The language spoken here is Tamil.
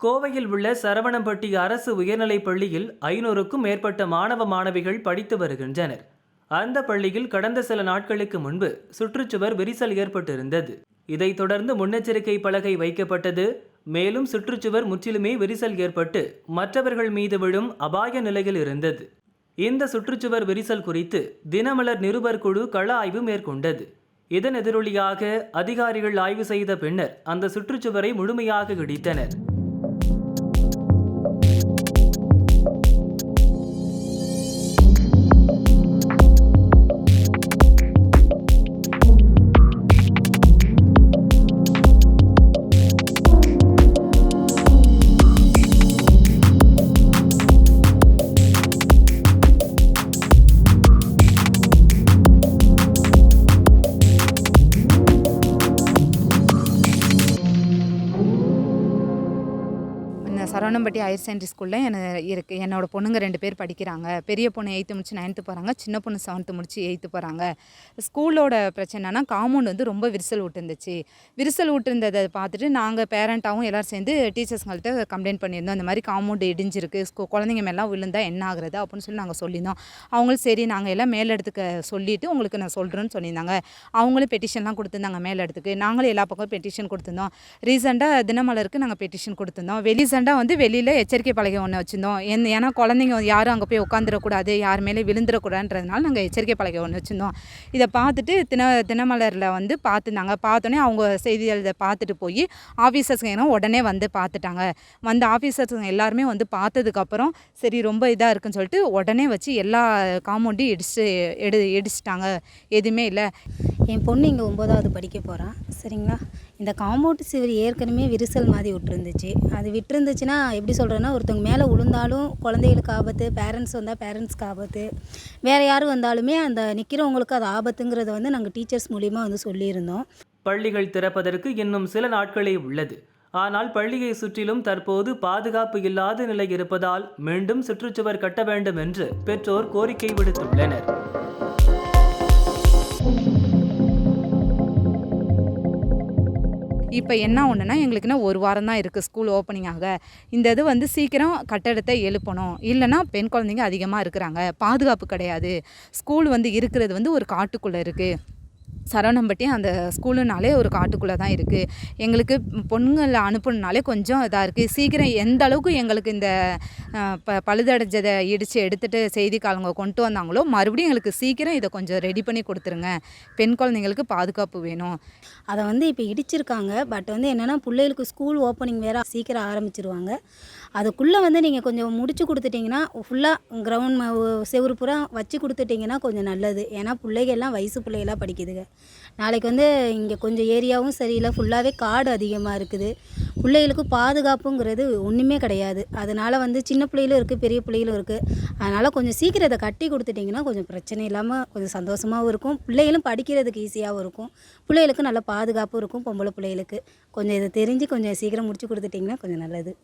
கோவையில் உள்ள சரவணம்பட்டி அரசு உயர்நிலைப் பள்ளியில் ஐநூறுக்கும் மேற்பட்ட மாணவ மாணவிகள் படித்து வருகின்றனர். அந்த பள்ளியில் கடந்த சில நாட்களுக்கு முன்பு சுற்றுச்சுவர் விரிசல் ஏற்பட்டிருந்தது. இதைத் தொடர்ந்து முன்னெச்சரிக்கை பலகை வைக்கப்பட்டது. மேலும் சுற்றுச்சுவர் முற்றிலுமே விரிசல் ஏற்பட்டு மற்றவர்கள் மீது விழும் அபாய நிலையில் இருந்தது. இந்த சுற்றுச்சுவர் விரிசல் குறித்து தினமலர் நிருபர் குழு கள ஆய்வு மேற்கொண்டது. இதன் எதிரொலியாக அதிகாரிகள் ஆய்வு செய்த பின்னர் அந்த சுற்றுச்சுவரை முழுமையாக இடித்தனர். சரவணம்பட்டி ஹையர் செகண்டரி ஸ்கூலில் என்ன இருக்குது என்னோட பொண்ணுங்க ரெண்டு பேர் படிக்கிறாங்க. பெரிய பொண்ணு எயித்து முடிச்சு நைன்த்து போகிறாங்க சின்ன பொண்ணு செவன்த்து முடிச்சு எயித்து போகிறாங்க ஸ்கூலோட பிரச்சனைனா காம்பவுண்ட் வந்து ரொம்ப விரிசல் விட்டுருந்துச்சு விரிசல் விட்டுருந்ததை பார்த்துட்டு நாங்கள் பேரண்ட்டாகவும் எல்லோரும் சேர்ந்து டீச்சர்ஸ்ங்கள்ட்ட கம்ப்ளைண்ட் பண்ணியிருந்தோம். இந்த மாதிரி காம்பவுண்டு இடிஞ்சிருக்கு. ஸ்கூ குழந்தைங்க மேலாம் விழுந்தால் என்ன ஆகுறது அப்படின்னு சொல்லி நாங்கள் சொல்லியிருந்தோம். அவங்களும் சரி நாங்கள் எல்லாம் மேலிடத்துக்கு சொல்லிவிட்டு உங்களுக்கு நான் சொல்கிறேன்னு சொல்லியிருந்தாங்க. அவங்களும் பெட்டிஷன்லாம் கொடுத்துருந்தாங்க மேலிடத்துக்கு நாங்களும் எல்லா பக்கமும் பெட்டிஷன் கொடுத்துருந்தோம். ரீசெண்டாக தினமலருக்கு நாங்கள் பெட்டிஷன் கொடுத்துருந்தோம். வந்து வெளியில் எச்சரிக்கை பலகை ஒன்று வச்சுருந்தோம். என் ஏன்னா குழந்தைங்க யாரும் அங்கே போய் உட்காந்துடக்கூடாது யார் மேலே விழுந்துடக்கூடாதுன்றதுனால நாங்கள் எச்சரிக்கை பலகை ஒன்று வச்சுருந்தோம். இதை பார்த்துட்டு தின தினமலரில் வந்து பார்த்துருந்தாங்க பார்த்தோன்னே அவங்க செய்திகள் பார்த்துட்டு போய் ஆஃபீஸர்ஸுங்க உடனே வந்து பார்த்துட்டாங்க. வந்த ஆஃபீஸர்ஸுங்க எல்லாருமே வந்து பார்த்ததுக்கப்புறம் சரி ரொம்ப இதாக இருக்குன்னு சொல்லிட்டு உடனே வச்சு எல்லா காம்பவுண்டையும் இடிச்சு எடு இடிச்சிட்டாங்க. எதுவுமே இல்லை. என் பொண்ணு இங்கே ஒம்போதாவது படிக்க போகிறான் சரிங்களா? இந்த காம்பவுண்ட் சுவர் ஏற்கனவே விரிசல் மாதிரி விட்டுருந்துச்சு. அது விட்டுருந்துச்சுன்னா எப்படி சொல்கிறேன்னா ஒருத்தவங்க மேலே விழுந்தாலும் குழந்தைகளுக்கு ஆபத்து பேரண்ட்ஸ் வந்தால் பேரண்ட்ஸ்க்கு ஆபத்து. வேறு யார் வந்தாலுமே அந்த நிற்கிறவங்களுக்கு அது ஆபத்துங்கிறத வந்து நாங்கள் டீச்சர்ஸ் மூலிமா வந்து சொல்லியிருந்தோம். பள்ளிகள் திறப்பதற்கு இன்னும் சில நாட்களே உள்ளது. ஆனால் பள்ளியை சுற்றிலும் தற்போது பாதுகாப்பு இல்லாத நிலை இருப்பதால் மீண்டும் சுற்றுச்சுவர் கட்ட வேண்டும் என்று பெற்றோர் கோரிக்கை விடுத்துள்ளனர். இப்போ என்ன ஒன்றுனா எங்களுக்குன்னா ஒரு வாரம் தான் இருக்குது ஸ்கூல் ஓப்பனிங் ஆக இந்த இது வந்து சீக்கிரம் கட்டடத்தை எழுப்பணும். இல்லைன்னா பெண் குழந்தைங்க அதிகமாக இருக்கிறாங்க. பாதுகாப்பு கிடையாது. ஸ்கூல் வந்து இருக்கிறது வந்து ஒரு காட்டுக்குள்ளே இருக்குது சரவணம்பட்டி அந்த ஸ்கூலுனாலே ஒரு காட்டுக்குள்ளே தான் இருக்குது எங்களுக்கு பொண்ணுங்களை அனுப்பணுனாலே கொஞ்சம் இதாக இருக்குது சீக்கிரம் எந்த அளவுக்கு எங்களுக்கு இந்த ப பழுதடைஞ்சதை இடித்து எடுத்துகிட்டு செய்திக்காலங்க கொண்டு வந்தாங்களோ மறுபடியும் எங்களுக்கு சீக்கிரம் இதை கொஞ்சம் ரெடி பண்ணி கொடுத்துருங்க. பெண் குழந்தைங்களுக்கு பாதுகாப்பு வேணும். அதை வந்து இப்போ இடிச்சிருக்காங்க. பட் வந்து என்னென்னா பிள்ளைகளுக்கு ஸ்கூல் ஓப்பனிங் வேறு சீக்கிரம் ஆரம்பிச்சிருவாங்க. அதுக்குள்ளே வந்து நீங்கள் கொஞ்சம் முடிச்சு கொடுத்துட்டிங்கன்னா ஃபுல்லாக கிரவுண்ட் செவுரு பூரா வச்சு கொடுத்துட்டிங்கன்னா கொஞ்சம் நல்லது. ஏன்னா பிள்ளைகள்லாம் வயசு பிள்ளைகளாக படிக்குதுங்க. நாளைக்கு வந்து இங்கே கொஞ்சம் ஏரியாவும் சரியில்லை ஃபுல்லாகவே காடு அதிகமாக இருக்குது. பிள்ளைகளுக்கு பாதுகாப்புங்கிறது ஒன்றுமே கிடையாது. அதனால் வந்து சின்ன பிள்ளைகளும் இருக்குது பெரிய பிள்ளைகளும் இருக்குது அதனால் கொஞ்சம் சீக்கிரம் இதை கட்டி கொடுத்துட்டிங்கன்னா கொஞ்சம் பிரச்சனை இல்லாமல் கொஞ்சம் சந்தோஷமாகவும் இருக்கும். பிள்ளைகளும் படிக்கிறதுக்கு ஈஸியாகவும் இருக்கும். பிள்ளைகளுக்கு நல்ல பாதுகாப்பும் இருக்கும் பொம்பளை பிள்ளைகளுக்கு. கொஞ்சம் இதை தெரிஞ்சு கொஞ்சம் சீக்கிரம் முடிச்சு கொடுத்துட்டிங்கன்னா கொஞ்சம் நல்லது.